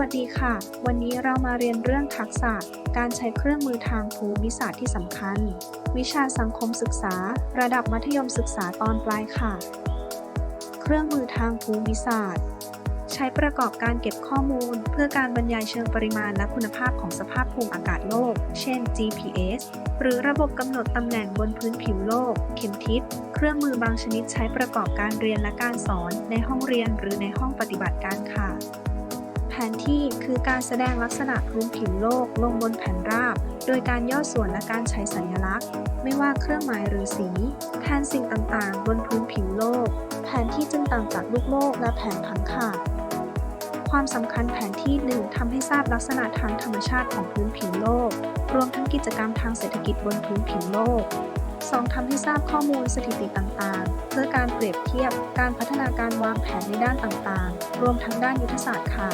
วัสดีค่ะ วันนี้เรามาเรียนเรื่องทักษะ การใช้เครื่องมือทางภูมิศาสตร์ที่สำคัญ วิชาสังคมศึกษา ระดับมัธยมศึกษาตอนปลายค่ะ เครื่องมือทางภูมิศาสตร์ ใช้ประกอบการเก็บข้อมูล เพื่อการบรรยายเชิงปริมาณและคุณภาพของสภาพภูมิอากาศโลก เช่น GPS หรือระบบกำหนดตำแหน่งบนพื้นผิวโลก เข็มทิศ เครื่องมือบางชนิดใช้ประกอบการเรียนและการสอนในห้องเรียนหรือในห้องปฏิบัติการค่ะ แผนที่คือการแสดงลักษณะพื้นผิวโลกลงบนแผ่นราบ โดยการย่อส่วนและการใช้สัญลักษณ์ ไม่ว่าเครื่องหมายหรือสี แทนสิ่งต่างๆ บนพื้นผิวโลก แผนที่จึงต่างจากลูกโลกและแผนผังค่ะความสำคัญแผนที่หนึ่งทำให้ทราบลักษณะทางธรรมชาติของพื้นผิวโลก รวมทั้งกิจกรรมทางเศรษฐกิจบนพื้นผิวโลก 2. ทำให้ทราบข้อมูลสถิติต่างๆ เพื่อการเปรียบเทียบการพัฒนาการวางแผนในด้านต่างๆ รวมทั้งด้านยุทธศาสตร์ค่ะ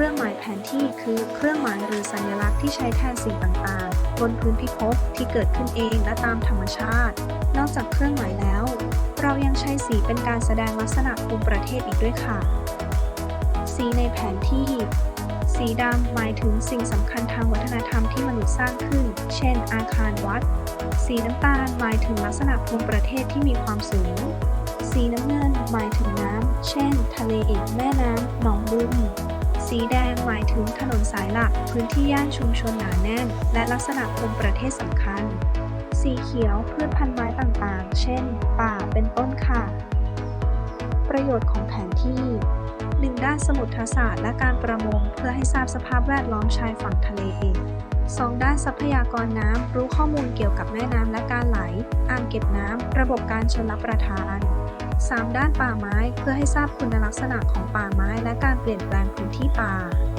รื่องหมายแผนที่คือเครื่องหมายหรือสัญลักษณ์ที่ใช้แทนสิ่งต่างๆ บนพื้นพิภพที่เกิดขึ้นเองและตามธรรมชาติ นอกจากเครื่องหมายแล้ว เรายังใช้สีเป็นการแสดงลักษณะภูมิประเทศอีกด้วยค่ะ สีในแผนที่ สีดำหมายถึงสิ่งสำคัญทางวัฒนธรรมที่มนุษย์สร้างขึ้น เช่น อาคารวัด สีน้ำตาลหมายถึงลักษณะภูมิประเทศที่มีความสูง สีน้ำเงินหมายถึงน้ำ เช่น ทะเลเอกแม่น้ำ หนองบึง สีแดงหมายถึงถนนสายหลัก พื้นที่ย่านชุมชนหนาแน่น และลักษณะภูมิประเทศสำคัญ สีเขียวพืชพันธุ์ไม้ต่างๆ เช่น ป่าเป็นต้นค่ะ ประโยชน์ของแผนที่ 1. ด้านสมุทรศาสตร์และการประมงเพื่อให้ทราบสภาพแวดล้อมชายฝั่งทะเล 2. ด้านทรัพยากรน้ำรู้ข้อมูลเกี่ยวกับแม่น้ำและการไหล อ่างเก็บน้ำระบบการชลประทาน 3. ด้านป่าไม้เพื่อให้ทราบคุณลักษณะของป่าไม้และการเปลี่ยนแปลงพื้นที่ป่า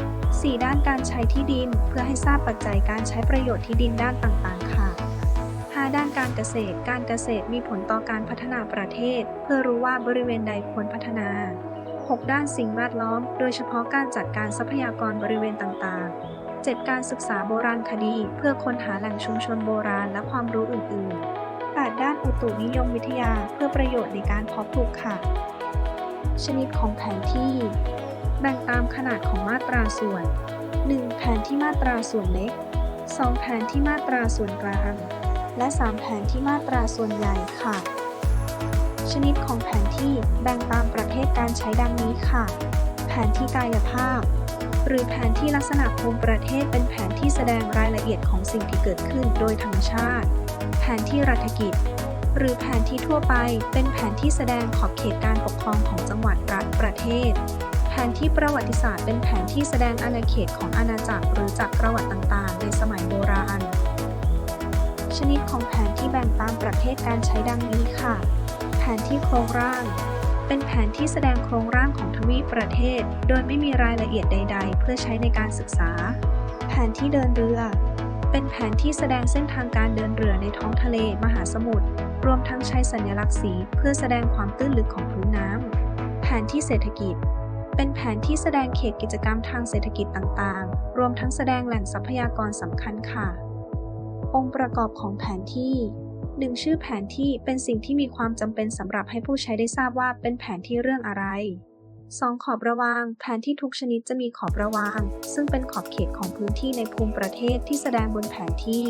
4. ด้านการใช้ที่ดินเพื่อให้ทราบปัจจัยการใช้ประโยชน์ที่ดินด้านต่างๆ ค่ะ 5. ด้านการเกษตร การเกษตรมีผลต่อการพัฒนาประเทศ เพื่อรู้ว่าบริเวณใดควรพัฒนา 6. ด้านสิ่งแวดล้อม โดยเฉพาะการจัดการทรัพยากรบริเวณต่างๆ 7. การศึกษาโบราณคดี เพื่อค้นหาแหล่งชุมชนโบราณและความรู้อื่น ๆ 8. ด้านอุตุนิยมวิทยาเพื่อประโยชน์ในการเพาะปลูกค่ะ ชนิดของแผนที่ แบ่งตามขนาดของมาตราส่วน 1. แผนที่มาตราส่วนเล็ก 2. แผนที่มาตราส่วนกลาง และ 3. แผนที่มาตราส่วนใหญ่ค่ะ ชนิดของแผนที่แบ่งตามประเภทการใช้ดังนี้ค่ะ แผนที่กายภาพหรือแผนที่ลักษณะภูมิประเทศเป็นแผนที่แสดงรายละเอียดของสิ่งที่เกิดขึ้นโดยธรรมชาติ นที่รัฐกิจ หรือแผนที่ทั่วไปเป็นแผนที่แสดงขอบเขตการปกครองของจังหวัดรัฐประเทศ แผนที่ประวัติศาสตร์เป็นแผนที่แสดงอาณาเขตของอาณาจักรหรือจักรวรรดิต่างๆ ในสมัยโบราณ ชนิดของแผนที่แบ่งตามประเภทการใช้ดังนี้ค่ะ แผนที่โครงร่าง เป็นแผนที่แสดงโครงร่างของทวีปประเทศ โดยไม่มีรายละเอียดใด ๆ เพื่อใช้ในการศึกษา แผนที่เดินเรือ เป็นแผนที่แสดงเส้นทางการเดินเรือในท้องทะเลมหาสมุทร รวมทั้งใช้สัญลักษณ์สีเพื่อแสดงความตื้นลึกของพื้นน้ำ แผนที่เศรษฐกิจ เป็นแผนที่แสดงเขตกิจกรรมทางเศรษฐกิจต่างๆ รวมทั้งแสดงแหล่งทรัพยากรสำคัญค่ะ องค์ประกอบของแผนที่หนึ่งชื่อแผนที่เป็นสิ่งที่มีความจำเป็นสำหรับให้ผู้ใช้ได้ทราบว่าเป็นแผนที่เรื่องอะไร 2. ขอบระวาง แผนที่ทุกชนิดจะมีขอบระวาง ซึ่งเป็นขอบเขตของพื้นที่ในภูมิประเทศที่แสดงบนแผนที่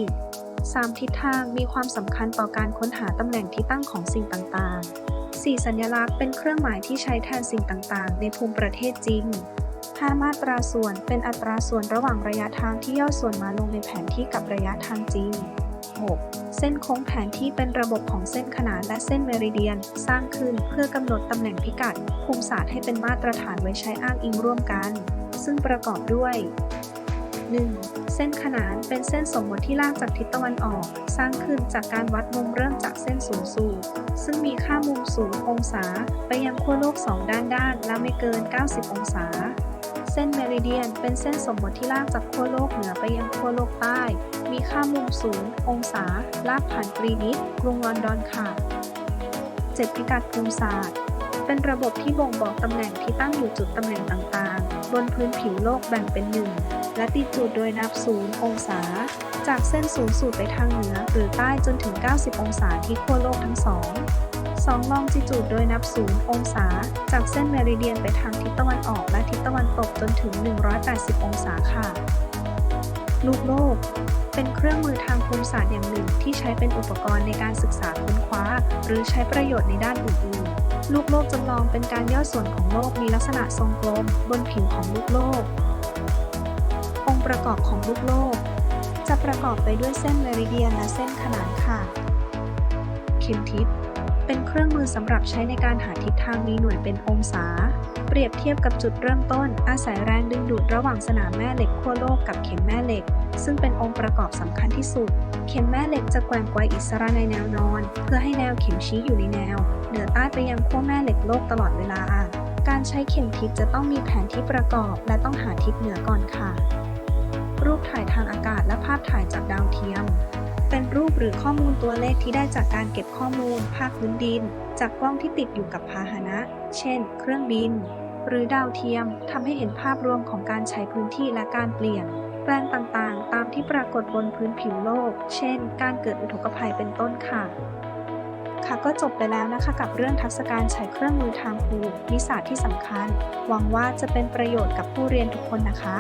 3. ทิศทางมีความสำคัญต่อการค้นหาตำแหน่งที่ตั้งของสิ่งต่างๆ 4. สัญลักษณ์เป็นเครื่องหมายที่ใช้แทนสิ่งต่างๆ ในภูมิประเทศจริง 5. มาตราส่วนเป็นอัตราส่วนระหว่างระยะทางที่ย่อส่วนมาลงในแผนที่กับระยะทางจริง 6. เส้นโค้งแผนที่เป็นระบบของเส้นขนานและเส้นเมริเดียน สร้างขึ้นเพื่อกำหนดตำแหน่งพิกัด ภูมิศาสตร์ให้เป็นมาตรฐานไว้ใช้อ้างอิงร่วมกัน ซึ่งประกอบด้วย 1. เส้นขนานเป็นเส้นสมมติที่ลากจากทิศตะวันออก สร้างขึ้นจากการวัดมุมเริ่มจากเส้นศูนย์สูตรซึ่งมีค่ามุมสูงองศา ไปยังขั้วโลก 2 ด้านด้านและไม่เกิน 90 องศา เส้นเมริเดียน เป็นเส้นสมมติที่ลากจากขั้วโลกเหนือไปยังขั้วโลกใต้ มีค่ามุมศูนย์องศา ลากผ่านกรีนิชกรุงลอนดอนค่ะ 7 พิกัดภูมิศาสตร์ เป็นระบบที่บ่งบอกตำแหน่งที่ตั้งอยู่จุดตำแหน่งต่างๆ บนพื้นผิวโลกแบ่งเป็นหนึ่งและติดจุดโดยนับศูนย์องศา จากเส้นศูนย์สูตรไปทางเหนือหรือใต้จนถึง 90 องศาที่ขั้วโลกทั้งสอง 2. ลองจิจูดโดยนับศูนย์องศา จากเส้นเมริเดียนไปทางทิศตะวันออกและทิศตะวันตกจนถึง 180 องศาค่ะ ลูกโลก เป็นเครื่องมือทางภูมิศาสตร์อย่างหนึ่งที่ใช้เป็นอุปกรณ์ในการศึกษาค้นคว้า หรือใช้ประโยชน์ในด้านอื่นๆ ลูกโลกจำลองเป็นการย่อส่วนของโลกมีลักษณะทรงกลม บนผิวของลูกโลก องค์ประกอบของลูกโลก จะประกอบไปด้วยเส้นเมริเดียนและเส้นขนานค่ะ เข็มทิศ เป็นเครื่องมือสำหรับใช้ในการหาทิศทางมีหน่วยเป็นองศา เปรียบเทียบกับจุดเริ่มต้น อาศัยแรงดึงดูดระหว่างสนามแม่เหล็กขั้วโลกกับเข็มแม่เหล็ก ซึ่งเป็นองค์ประกอบสำคัญที่สุด เข็มแม่เหล็กจะแกว่งไกวอิสระในแนวนอน เพื่อให้แนวเข็มชี้อยู่ในแนว เหนือใต้ไปยังขั้วแม่เหล็กโลกตลอดเวลา การใช้เข็มทิศจะต้องมีแผนที่ประกอบ และต้องหาทิศเหนือก่อนค่ะ รูปถ่ายทางอากาศและภาพถ่ายจากดาวเทียม เป็นรูปหรือข้อมูลตัวเลขที่ได้จากการเก็บข้อมูล ภาคพื้นดิน จากกล้องที่ติดอยู่กับพาหนะ เช่น เครื่องบิน หรือดาวเทียมทำให้เห็นภาพรวมของการใช้พื้นที่และการเปลี่ยนแปลงต่างๆ ตามที่ปรากฏบนพื้นผิวโลก เช่น การเกิดอุทกภัยเป็นต้นค่ะ ค่ะก็จบไปแล้วนะคะกับเรื่องทักษะการใช้เครื่องมือทางภูมิศาสตร์ที่สำคัญ หวังว่าจะเป็นประโยชน์กับผู้เรียนทุกคนนะคะ